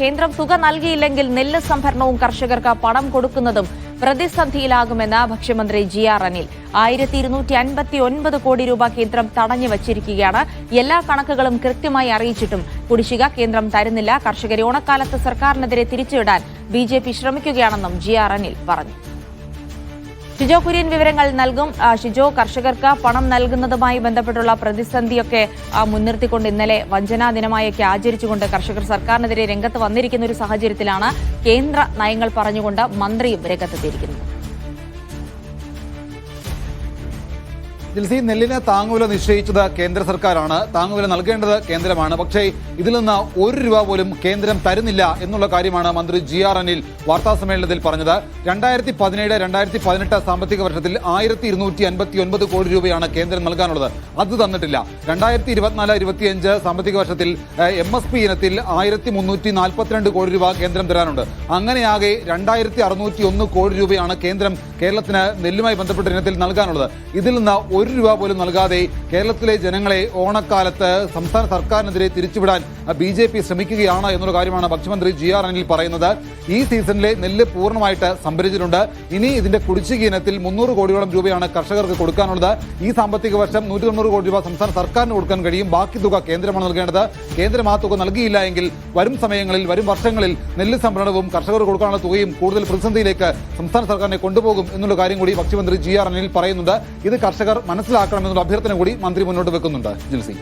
കേന്ദ്രം തുക നൽകിയില്ലെങ്കിൽ നെല്ല് സംഭരണവും കർഷകർക്ക് പണം കൊടുക്കുന്നതും പ്രതിസന്ധിയിലാകുമെന്ന് ഭക്ഷ്യമന്ത്രി ജി ആർ അനിൽ. ആയിരത്തി ഇരുന്നൂറ്റി അൻപത്തി ഒൻപത് കോടി രൂപ കേന്ദ്രം തടഞ്ഞു വച്ചിരിക്കുകയാണ്. എല്ലാ കണക്കുകളും കൃത്യമായി അറിയിച്ചിട്ടും കുടിശ്ശിക കേന്ദ്രം തരുന്നില്ല. കർഷകരെ ഓണക്കാലത്ത് സർക്കാരിനെതിരെ തിരിച്ചുവിടാൻ ബി ജെ പി ശ്രമിക്കുകയാണെന്നും ജി ആർ അനിൽ പറഞ്ഞു. ഷിജോ കുര്യൻ വിവരങ്ങൾ നൽകും. ഷിജോ കർഷകർക്ക് പണം നൽകുന്നതുമായി ബന്ധപ്പെട്ടുള്ള പ്രതിസന്ധിയൊക്കെ മുൻനിർത്തിക്കൊണ്ട് ഇന്നലെ വഞ്ചനാ ദിനമായൊക്കെ ആചരിച്ചുകൊണ്ട് കർഷകർ സർക്കാരിനെതിരെ രംഗത്ത് വന്നിരിക്കുന്ന ഒരു സാഹചര്യത്തിലാണ് കേന്ദ്ര നയങ്ങൾ പറഞ്ഞുകൊണ്ട് മന്ത്രിയും രംഗത്തെത്തിയിരിക്കുന്നത്. ജിൽസി നെല്ലിന് താങ്ങുവില നിശ്ചയിച്ചത് കേന്ദ്ര സർക്കാരാണ്. താങ്ങുവില നൽകേണ്ടത് കേന്ദ്രമാണ്. പക്ഷേ ഇതിൽ നിന്ന് ഒരു രൂപ പോലും കേന്ദ്രം തരുന്നില്ല എന്നുള്ള കാര്യമാണ് മന്ത്രി ജി ആർ അനിൽ വാർത്താ സമ്മേളനത്തിൽ പറഞ്ഞത്. രണ്ടായിരത്തി പതിനേഴ് രണ്ടായിരത്തി പതിനെട്ട് സാമ്പത്തിക വർഷത്തിൽ ആയിരത്തി ഇരുന്നൂറ്റി അൻപത്തി ഒൻപത് കോടി രൂപയാണ് കേന്ദ്രം നൽകാനുള്ളത്. അത് തന്നിട്ടില്ല. രണ്ടായിരത്തി ഇരുപത്തിനാല് ഇരുപത്തിയഞ്ച് സാമ്പത്തിക വർഷത്തിൽ എം എസ് പി ഇനത്തിൽ ആയിരത്തി മുന്നൂറ്റി നാൽപ്പത്തിരണ്ട് കോടി രൂപ കേന്ദ്രം തരാനുണ്ട്. അങ്ങനെയാകെ രണ്ടായിരത്തി അറുന്നൂറ്റി ഒന്ന് കോടി രൂപയാണ് കേന്ദ്രം കേരളത്തിന് നെല്ലുമായി ബന്ധപ്പെട്ട ഇനത്തിൽ നൽകാനുള്ളത്. ഇതിൽ നിന്ന് ഒരു രൂപ പോലും നൽകാതെ കേരളത്തിലെ ജനങ്ങളെ ഓണക്കാലത്ത് സംസ്ഥാന സർക്കാരിനെതിരെ തിരിച്ചുവിടാൻ ബി ജെ പി ശ്രമിക്കുകയാണ് എന്നൊരു കാര്യമാണ് ഭക്ഷ്യമന്ത്രി ജി ആർ അനിൽ പറയുന്നത്. ഈ സീസണിലെ നെല്ല് പൂർണമായിട്ട് സംഭരിച്ചിട്ടുണ്ട്. ഇനി ഇതിന്റെ കുടിശ്ശിക ഇനത്തിൽ മുന്നൂറ് കോടിയോളം രൂപയാണ് കർഷകർക്ക് കൊടുക്കാനുള്ളത്. ഈ സാമ്പത്തിക വർഷം നൂറ്റി തൊണ്ണൂറ് കോടി രൂപ സംസ്ഥാന സർക്കാരിന് കൊടുക്കാൻ കഴിയും. ബാക്കി തുക കേന്ദ്രമാണ് നൽകേണ്ടത്. കേന്ദ്രം ആ തുക നൽകിയില്ല എങ്കിൽ വരും സമയങ്ങളിൽ വരും വർഷങ്ങളിൽ നെല്ല് സംഭരണവും കർഷകർക്ക് കൊടുക്കാനുള്ള തുകയും കൂടുതൽ പ്രതിസന്ധിയിലേക്ക് സംസ്ഥാന സർക്കാരിനെ കൊണ്ടുപോകും എന്നുള്ള കാര്യം കൂടി ഭക്ഷ്യമന്ത്രി ജി ആർ അനിൽ പറയുന്നുണ്ട്. ഇത് കർഷകർ മനസ്സിലാക്കണം എന്നുള്ള അഭ്യർത്ഥന കൂടി മന്ത്രി മുന്നോട്ട് വെക്കുന്നുണ്ട് ജിൽസി.